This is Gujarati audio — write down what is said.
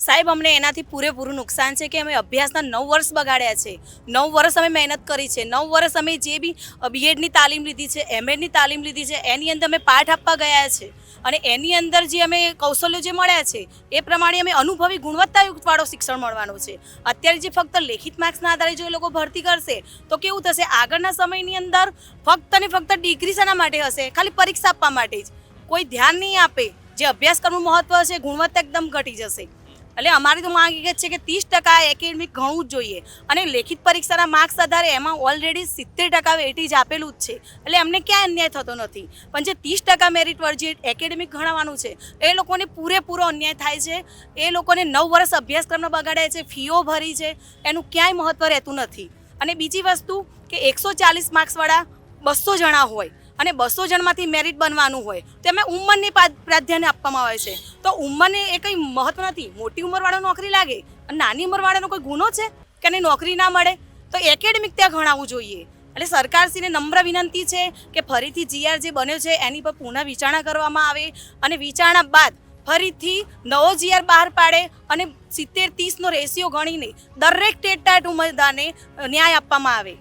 સાહેબ, અમને એનાથી પૂરેપૂરું નુકસાન છે કે અમે અભ્યાસના નવ વર્ષ બગાડ્યા છે. નવ વર્ષ અમે મહેનત કરી છે. નવ વર્ષ અમે જે બી બીએડની તાલીમ લીધી છે એમએડની તાલીમ લીધી છે, એની અંદર અમે પાઠ આપવા ગયા છે. અને એની અંદર જે અમે કૌશલ્યો જે મળ્યા છે, એ પ્રમાણે અમે અનુભવી ગુણવત્તાયુક્તવાળો શિક્ષણ મળવાનું છે. અત્યારે જે ફક્ત લેખિત માર્ક્સના આધારે જો એ લોકો ભરતી કરશે, તો કેવું થશે? આગળના સમયની અંદર ફક્ત ને ફક્ત ડિગ્રી શેના માટે હશે? ખાલી પરીક્ષા આપવા માટે જ? કોઈ ધ્યાન નહીં આપે? જે અભ્યાસક્રમનું મહત્વ છે, ગુણવત્તા એકદમ ઘટી જશે. એટલે અમારી તો માંગ એ છે કે ત્રીસ ટકા એકેડમિક ઘણું જ જોઈએ. અને લેખિત પરીક્ષાના માર્ક્સ આધારે એમાં ઓલરેડી સિત્તેર ટકા વેટેજ આપેલું જ છે. એટલે એમને ક્યાં અન્યાય થતો નથી. પણ જે ત્રીસ ટકા મેરિટ જે એકેડેમિક ગણવાનું છે, એ લોકોને પૂરેપૂરો અન્યાય થાય છે. એ લોકોને નવ વર્ષ અભ્યાસક્રમનો બગાડે છે, ફીઓ ભરી છે, એનું ક્યાંય મહત્ત્વ રહેતું નથી. અને બીજી વસ્તુ કે એકસો ચાલીસ માર્ક્સવાળા બસો જણા હોય અને બસો જણમાંથી મેરિટ બનવાનું હોય, તો એમાં ઉંમરની પ્રા- પ્રાધાન્ય આપવામાં આવે છે. તો ઉંમરને એ કંઈ મહત્વ નથી. મોટી ઉંમરવાળો નોકરી લાગે અને નાની ઉંમરવાળાનો કોઈ ગુનો છે કે એને નોકરી ના મળે? તો એકેડેમિક ત્યાં ગણાવવું જોઈએ. એટલે સરકારશ્રીને નમ્ર વિનંતી છે કે ફરીથી જીઆર જે બન્યો છે, એની પર પુનઃ વિચારણા કરવામાં આવે અને વિચારણા બાદ ફરીથી નવો જીઆર બહાર પાડે અને સિત્તેર ત્રીસનો રેશિયો ગણીને દરેક ટેટાટ ઉમેદવારને ન્યાય આપવામાં આવે.